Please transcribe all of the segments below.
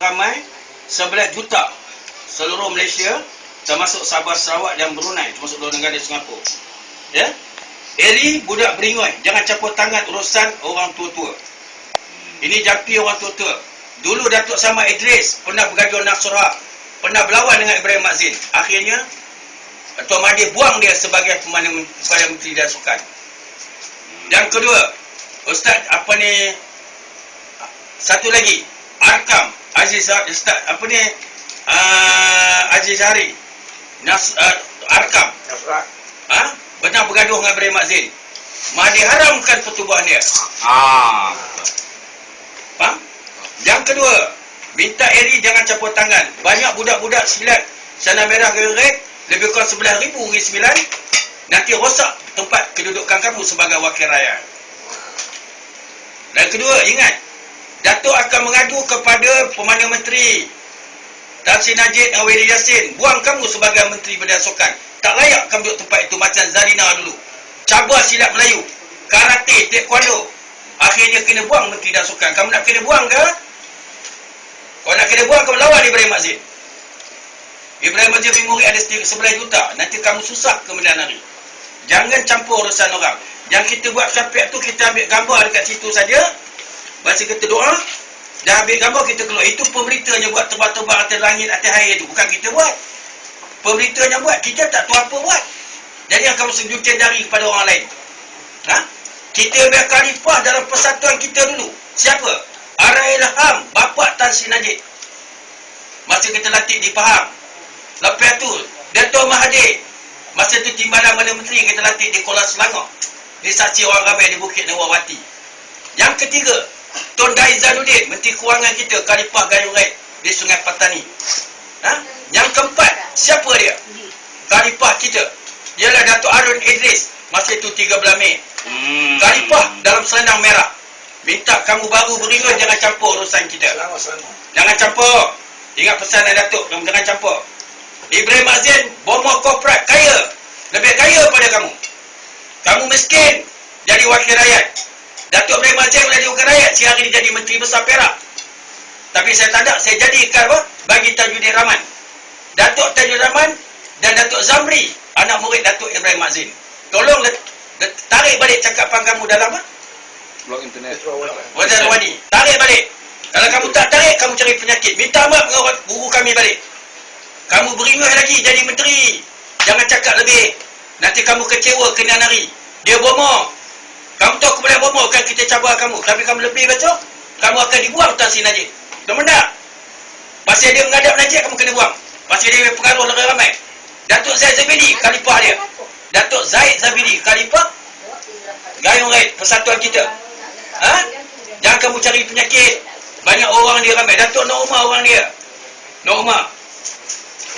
ramai 11 juta seluruh Malaysia termasuk Sabah Sarawak dan Brunei termasuk dua negara Singapura. Ya? Eri budak beringoy jangan campur tangan urusan orang tua-tua. Ini jampi orang tua-tua. Dulu Datuk Sama Idris pernah bergaduh Nasrah pernah berlawan dengan Ibrahim Mazin akhirnya Tuan Mahdi buang dia sebagai Perdana Menteri dan Sukan. Yang kedua Ustaz apa ni satu lagi Arkam Aziz Ustaz apa ni uh, Aziz Hari Nas uh, Arkam Nasrat. ha? benar bergaduh dengan Ibrahim Mazin Mahdi haramkan pertubuhan dia Ah. faham? yang kedua minta Eri jangan campur tangan banyak budak-budak silat sana merah geret lebih kurang 11 ribu ringgit sembilan nanti rosak tempat kedudukan kamu sebagai wakil rakyat dan kedua ingat Datuk akan mengadu kepada Perdana Menteri. Tan Sri Najib dan Wili Yassin buang kamu sebagai Menteri Berdaya Sukan tak layak kamu duduk tempat itu macam Zarina dulu. Cabar silat Melayu. Karate, taekwondo. Akhirnya kena buang Menteri dan Sukan kamu nak kena buang ke? kalau nak kena buang kamu lawan Ibrahim Azim Ibrahim Azim punya murid ada sedikit 11 juta. Nanti kamu susah kemudian hari. Jangan campur urusan orang. Yang kita buat syafiat tu kita ambil gambar dekat situ saja baca kita doa dah ambil gambar kita keluar itu pemberitanya buat tebak-tebak atas langit atas air tu. Bukan kita buat. Pemberitanya buat kita tak tahu apa buat. Jadi yang kamu sejutkan jari kepada orang lain. Ha? kita biar khalifah dalam persatuan kita dulu. Siapa? Arail Ham bapak Tan Sri Najib. Masa kita latih di Pahang lepas tu Dato' Mahathir. Masa tu timbalan Mana Menteri kita latih di Kuala Selangor. Di saksi orang ramai di Bukit Nawawati. Yang ketiga Tun Dai Zainuddin Menteri Kewangan kita Khalifah Gayung Raid di Sungai Patani ha? yang keempat siapa dia? Khalifah kita. Ialah Dato' Arun Idris masa itu 13 Mei. Hmm. Khalifah dalam selendang merah. Minta kamu baru beringat jangan campur urusan kita. Jangan campur. Ingat pesan dari Datuk jangan campur. Ibrahim Azin bomor korporat kaya. Lebih kaya pada kamu. Kamu miskin jadi wakil rakyat Datuk Ibrahim Azin menjadi wakil rakyat si hari ini jadi menteri besar Perak tapi saya tak ada saya jadikan apa bagi Tajuddin Rahman Datuk Tajuddin Rahman dan Datuk Zamri anak murid Datuk Ibrahim Azin tolong let, let, tarik balik cakapan kamu dalam apa blog internet. Wajar Wani. Tarik balik. Kalau kamu tak tarik, kamu cari penyakit. Minta maaf dengan guru kami balik. Kamu beringat lagi jadi menteri. Jangan cakap lebih. Nanti kamu kecewa kena nari. Dia bomoh. Kamu tahu aku boleh bomoh kan kita cabar kamu. Tapi kamu lebih betul, kamu akan dibuang Tan Sri Najib. Betul tak? Pasal dia menghadap Najib, kamu kena buang. Pasal dia pengaruh lebih ramai. Datuk Zaid Zabidi, khalifah dia. Datuk Zaid Zabidi, khalifah Gayung Raid, persatuan kita. Ha? Jangan kamu cari penyakit. Banyak orang dia ramai. Datuk Nur Umar orang dia. Nur Umar.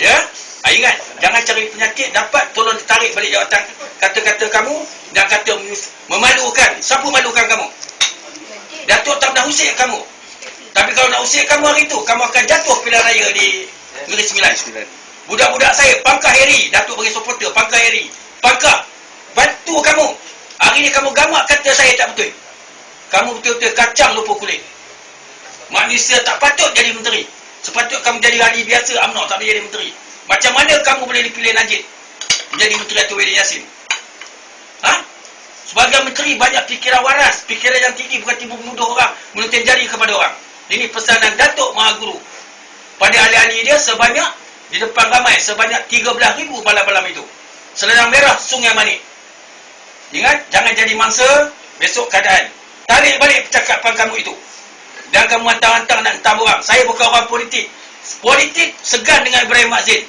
Ya? Ha, ingat, jangan cari penyakit. Dapat tolong ditarik balik jawatan kata-kata kamu dan kata memalukan. Siapa malukan kamu? Datuk tak nak usik kamu. Tapi kalau nak usik kamu hari itu, kamu akan jatuh pilihan raya di Negeri Sembilan. Budak-budak saya, pangkah Heri. Datuk bagi supporter, pangkah Heri. Pangkah. Bantu kamu. Hari ni kamu gamak kata saya tak betul. Kamu betul-betul kacang lupa kulit. Manusia tak patut jadi menteri. Sepatut kamu jadi ahli biasa, UMNO tak boleh jadi menteri. Macam mana kamu boleh dipilih Najib? Menjadi menteri Datuk Wili Yassin. Sebagai menteri banyak fikiran waras, fikiran yang tinggi bukan tiba menuduh orang, menuntin jari kepada orang. Ini pesanan Datuk Maha Guru. Pada ahli-ahli dia sebanyak di depan ramai sebanyak 13,000 malam-malam itu. Selendang merah Sungai Manik. Ingat, jangan jadi mangsa besok keadaan. Tarik balik percakapan kamu itu. Dan kamu hantar-hantar nak hentam orang. Saya bukan orang politik. Politik segan dengan Ibrahim Mazin.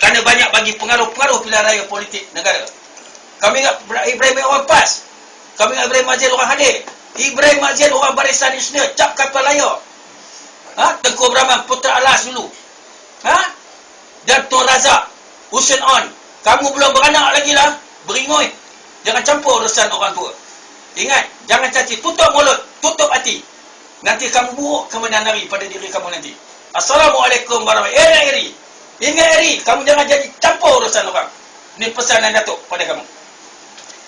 Kerana banyak bagi pengaruh-pengaruh pilihan raya politik negara. Kami ingat Ibrahim orang PAS. Kami ingat Ibrahim Mazin orang hadir. Ibrahim Mazin orang barisan nasional. Cap kapal layar. Ha? Tengku Brahman Putra Alas dulu. Ha? Dan Tun Razak. Hussein On. Kamu belum beranak lagi lah. Beringoy. Jangan campur urusan orang tua. Ingat, jangan caci. Tutup mulut, tutup hati. Nanti kamu buruk kemenangan hari pada diri kamu nanti. Assalamualaikum warahmatullahi wabarakatuh. Eh, Eri. Ingat Eri, kamu jangan jadi campur urusan orang. Ini pesanan Datuk pada kamu.